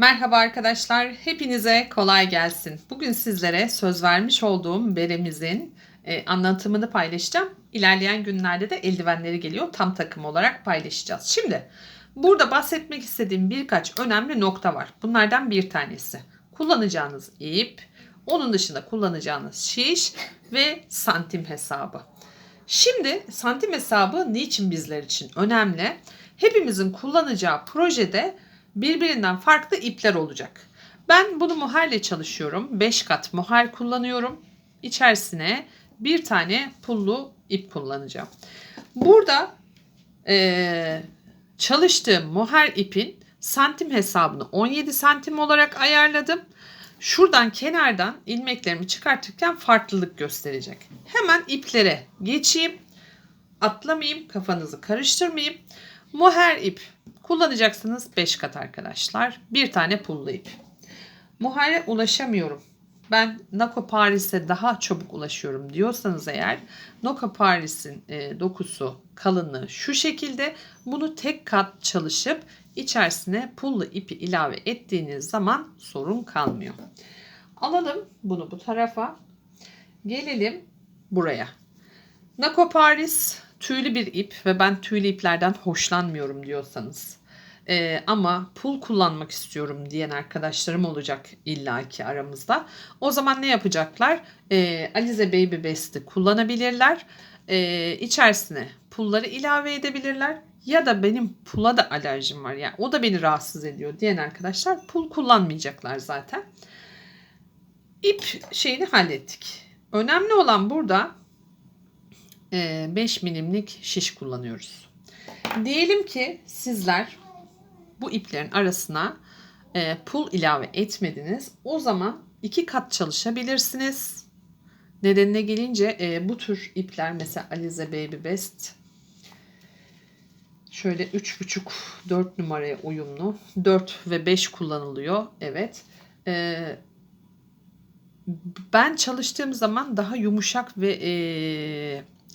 Merhaba arkadaşlar, hepinize kolay gelsin. Bugün sizlere söz vermiş olduğum beremizin e, anlatımını paylaşacağım. İlerleyen günlerde de eldivenleri geliyor, tam takım olarak paylaşacağız. Şimdi burada bahsetmek istediğim birkaç önemli nokta var. Bunlardan bir tanesi kullanacağınız ip, onun dışında kullanacağınız şiş ve santim hesabı. Şimdi santim hesabı niçin bizler için önemli? Hepimizin kullanacağı projede birbirinden farklı ipler olacak. Ben bunu muharle çalışıyorum. 5 kat muhar kullanıyorum. İçerisine bir tane pullu ip kullanacağım. Burada e, çalıştığım muhar ipin santim hesabını 17 santim olarak ayarladım. Şuradan kenardan ilmeklerimi çıkartırken farklılık gösterecek. Hemen iplere geçeyim. Atlamayayım, kafanızı karıştırmayayım. Moher ip kullanacaksınız 5 kat arkadaşlar. Bir tane pullu ip. Muharre ulaşamıyorum. Ben Nako Paris'e daha çabuk ulaşıyorum diyorsanız eğer Nako Paris'in e, dokusu kalınlığı şu şekilde bunu tek kat çalışıp içerisine pullu ipi ilave ettiğiniz zaman sorun kalmıyor. Alalım bunu bu tarafa. Gelelim buraya. Nako Paris tüylü bir ip ve ben tüylü iplerden hoşlanmıyorum diyorsanız ee, ama pul kullanmak istiyorum diyen arkadaşlarım olacak illaki aramızda. O zaman ne yapacaklar? Ee, Alize Baby Best'i kullanabilirler. Ee, içerisine pulları ilave edebilirler. Ya da benim pula da alerjim var. Yani o da beni rahatsız ediyor diyen arkadaşlar pul kullanmayacaklar zaten. İp şeyini hallettik. Önemli olan burada 5 e, milimlik şiş kullanıyoruz. Diyelim ki sizler bu iplerin arasına e, pul ilave etmediniz. O zaman iki kat çalışabilirsiniz. Nedenine gelince e, bu tür ipler mesela Alize Baby Best şöyle 3,5-4 numaraya uyumlu. 4 ve 5 kullanılıyor. Evet. E, ben çalıştığım zaman daha yumuşak ve e,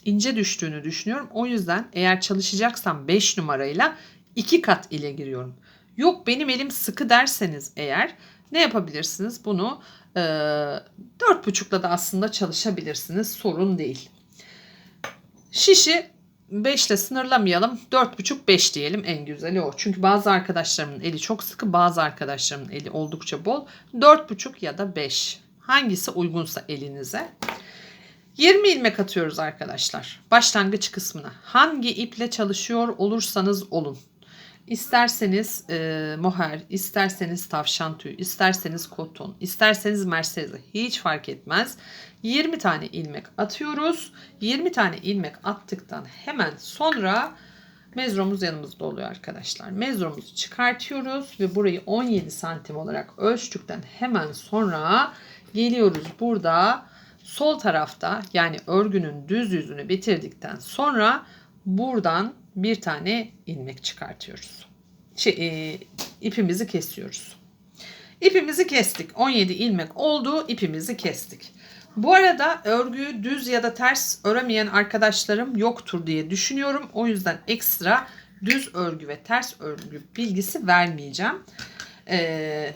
ince düştüğünü düşünüyorum. O yüzden eğer çalışacaksam 5 numarayla 2 kat ile giriyorum. Yok benim elim sıkı derseniz eğer ne yapabilirsiniz? Bunu e, 4,5'la da aslında çalışabilirsiniz. Sorun değil. Şişi 5 ile sınırlamayalım. 4,5-5 diyelim en güzeli o. Çünkü bazı arkadaşlarımın eli çok sıkı, bazı arkadaşlarımın eli oldukça bol. 4,5 ya da 5. Hangisi uygunsa elinize. 20 ilmek atıyoruz arkadaşlar. Başlangıç kısmına. Hangi iple çalışıyor olursanız olun. İsterseniz e, moher, isterseniz tavşan tüyü, isterseniz koton, isterseniz mercedes hiç fark etmez. 20 tane ilmek atıyoruz. 20 tane ilmek attıktan hemen sonra mezromuz yanımızda oluyor arkadaşlar. Mezromuzu çıkartıyoruz ve burayı 17 santim olarak ölçtükten hemen sonra geliyoruz burada sol tarafta yani örgünün düz yüzünü bitirdikten sonra buradan bir tane ilmek çıkartıyoruz. Şey, e, ipimizi kesiyoruz. İpimizi kestik. 17 ilmek oldu. ipimizi kestik. Bu arada örgüyü düz ya da ters öremeyen arkadaşlarım yoktur diye düşünüyorum. O yüzden ekstra düz örgü ve ters örgü bilgisi vermeyeceğim. Ee,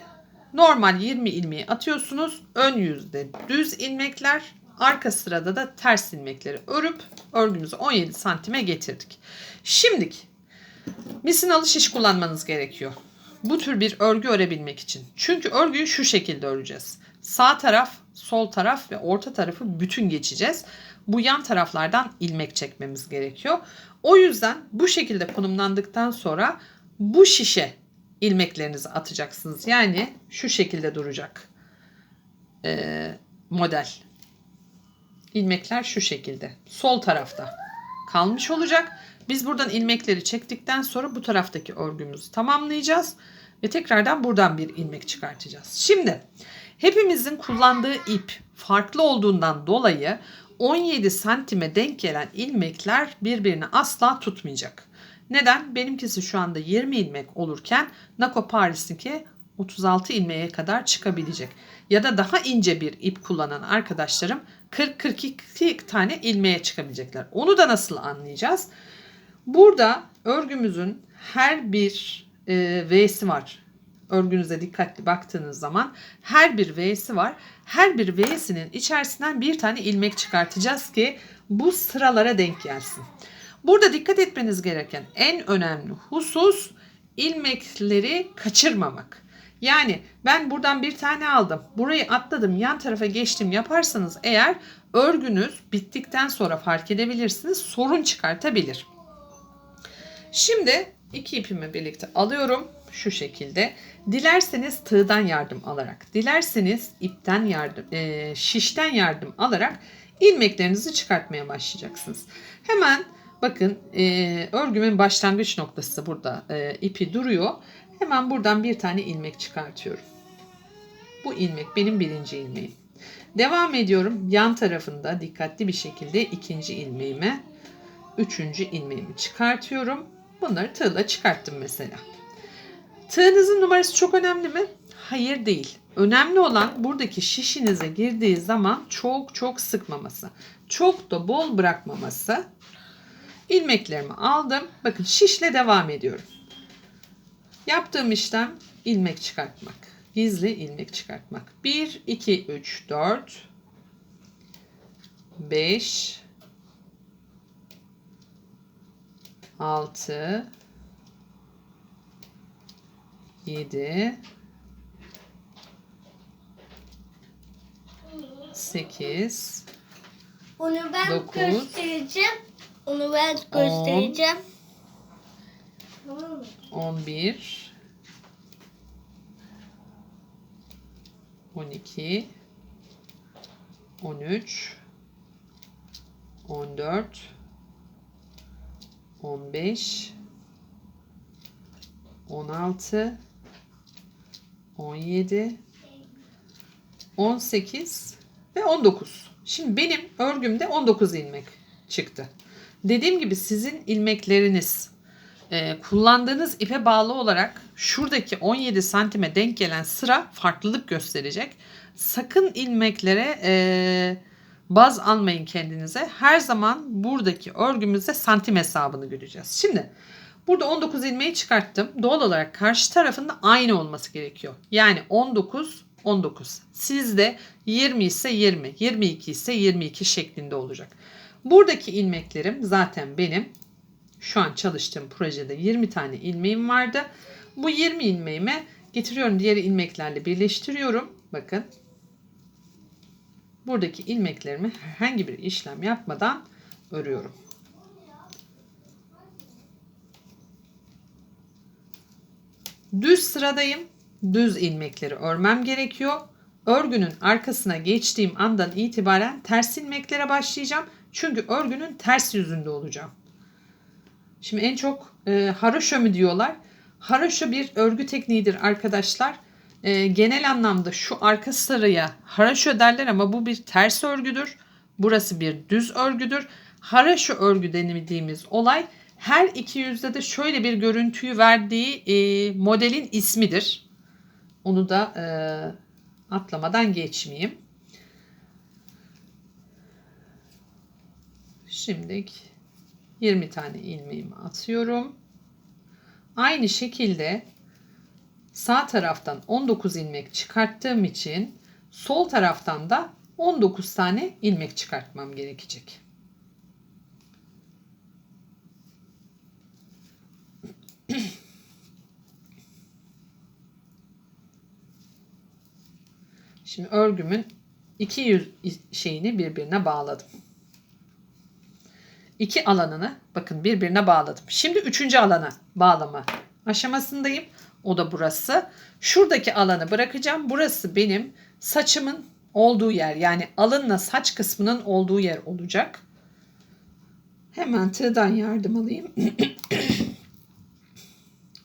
normal 20 ilmeği atıyorsunuz. Ön yüzde düz ilmekler, arka sırada da ters ilmekleri örüp örgümüzü 17 santime getirdik. Şimdiki misinalı şiş kullanmanız gerekiyor. Bu tür bir örgü örebilmek için. Çünkü örgüyü şu şekilde öreceğiz. Sağ taraf, sol taraf ve orta tarafı bütün geçeceğiz. Bu yan taraflardan ilmek çekmemiz gerekiyor. O yüzden bu şekilde konumlandıktan sonra bu şişe ilmeklerinizi atacaksınız. Yani şu şekilde duracak ee, model. İlmekler şu şekilde. Sol tarafta kalmış olacak. Biz buradan ilmekleri çektikten sonra bu taraftaki örgümüzü tamamlayacağız. Ve tekrardan buradan bir ilmek çıkartacağız. Şimdi hepimizin kullandığı ip farklı olduğundan dolayı 17 santime denk gelen ilmekler birbirini asla tutmayacak. Neden? Benimkisi şu anda 20 ilmek olurken Nako Paris'inki 36 ilmeğe kadar çıkabilecek. Ya da daha ince bir ip kullanan arkadaşlarım 40-42 tane ilmeğe çıkabilecekler. Onu da nasıl anlayacağız? Burada örgümüzün her bir e, V'si var. örgünüze dikkatli baktığınız zaman her bir V'si var. Her bir V'sinin içerisinden bir tane ilmek çıkartacağız ki bu sıralara denk gelsin. Burada dikkat etmeniz gereken en önemli husus ilmekleri kaçırmamak. Yani ben buradan bir tane aldım. Burayı atladım, yan tarafa geçtim yaparsanız eğer örgünüz bittikten sonra fark edebilirsiniz. Sorun çıkartabilir. Şimdi iki ipimi birlikte alıyorum şu şekilde. Dilerseniz tığdan yardım alarak, dilerseniz ipten yardım, e, şişten yardım alarak ilmeklerinizi çıkartmaya başlayacaksınız. Hemen bakın e, örgümün başlangıç noktası burada e, ipi duruyor. Hemen buradan bir tane ilmek çıkartıyorum. Bu ilmek benim birinci ilmeğim. Devam ediyorum. Yan tarafında dikkatli bir şekilde ikinci ilmeğime, üçüncü ilmeğimi çıkartıyorum. Bunları tığla çıkarttım mesela. Tığınızın numarası çok önemli mi? Hayır değil. Önemli olan buradaki şişinize girdiği zaman çok çok sıkmaması. Çok da bol bırakmaması. İlmeklerimi aldım. Bakın şişle devam ediyorum. Yaptığım işlem ilmek çıkartmak. Gizli ilmek çıkartmak. 1, 2, 3, 4, 5, 6, 7, 8, Onu ben Dokuz. göstereceğim. Onu ben göstereceğim. Tamam mı? 11 12 13 14 15 16 17 18 ve 19. Şimdi benim örgümde 19 ilmek çıktı. Dediğim gibi sizin ilmekleriniz e, kullandığınız ipe bağlı olarak şuradaki 17 santime denk gelen sıra farklılık gösterecek. Sakın ilmeklere e, baz almayın kendinize. Her zaman buradaki örgümüzde santim hesabını göreceğiz. Şimdi burada 19 ilmeği çıkarttım. Doğal olarak karşı tarafında aynı olması gerekiyor. Yani 19 19. Sizde 20 ise 20, 22 ise 22 şeklinde olacak. Buradaki ilmeklerim zaten benim şu an çalıştığım projede 20 tane ilmeğim vardı. Bu 20 ilmeğime getiriyorum diğer ilmeklerle birleştiriyorum. Bakın. Buradaki ilmeklerimi herhangi bir işlem yapmadan örüyorum. Düz sıradayım. Düz ilmekleri örmem gerekiyor. Örgünün arkasına geçtiğim andan itibaren ters ilmeklere başlayacağım. Çünkü örgünün ters yüzünde olacağım. Şimdi en çok e, haroşo mu diyorlar. Haroşo bir örgü tekniğidir arkadaşlar. E, genel anlamda şu arka sıraya haroşo derler ama bu bir ters örgüdür. Burası bir düz örgüdür. Haroşo örgü denildiğimiz olay her iki yüzde de şöyle bir görüntüyü verdiği e, modelin ismidir. Onu da e, atlamadan geçmeyeyim. Şimdi 20 tane ilmeğimi atıyorum. Aynı şekilde sağ taraftan 19 ilmek çıkarttığım için sol taraftan da 19 tane ilmek çıkartmam gerekecek. Şimdi örgümün iki yüz şeyini birbirine bağladım. İki alanını bakın birbirine bağladım. Şimdi üçüncü alana bağlama aşamasındayım. O da burası. Şuradaki alanı bırakacağım. Burası benim saçımın olduğu yer. Yani alınla saç kısmının olduğu yer olacak. Hemen tığdan yardım alayım.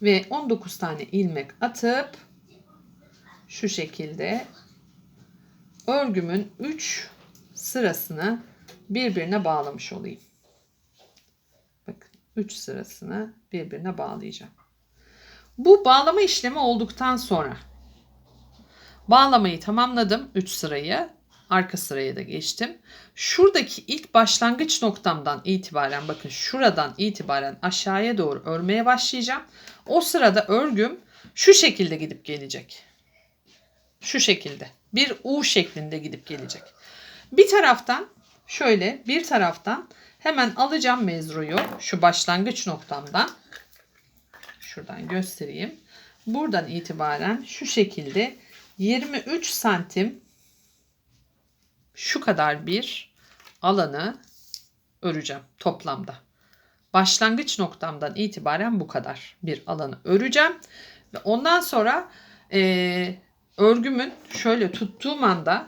Ve 19 tane ilmek atıp şu şekilde örgümün 3 sırasını birbirine bağlamış olayım. Bakın 3 sırasını birbirine bağlayacağım. Bu bağlama işlemi olduktan sonra bağlamayı tamamladım 3 sırayı. Arka sıraya da geçtim. Şuradaki ilk başlangıç noktamdan itibaren bakın şuradan itibaren aşağıya doğru örmeye başlayacağım. O sırada örgüm şu şekilde gidip gelecek. Şu şekilde. Bir U şeklinde gidip gelecek. Bir taraftan şöyle bir taraftan hemen alacağım mezroyu şu başlangıç noktamdan. Şuradan göstereyim. Buradan itibaren şu şekilde 23 santim şu kadar bir alanı öreceğim toplamda. Başlangıç noktamdan itibaren bu kadar bir alanı öreceğim. Ve ondan sonra eee, örgümün şöyle tuttuğum anda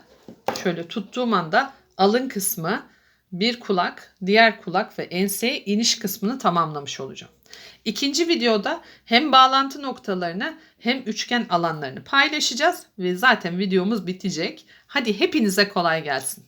şöyle tuttuğum anda alın kısmı bir kulak, diğer kulak ve enseye iniş kısmını tamamlamış olacağım. İkinci videoda hem bağlantı noktalarını hem üçgen alanlarını paylaşacağız ve zaten videomuz bitecek. Hadi hepinize kolay gelsin.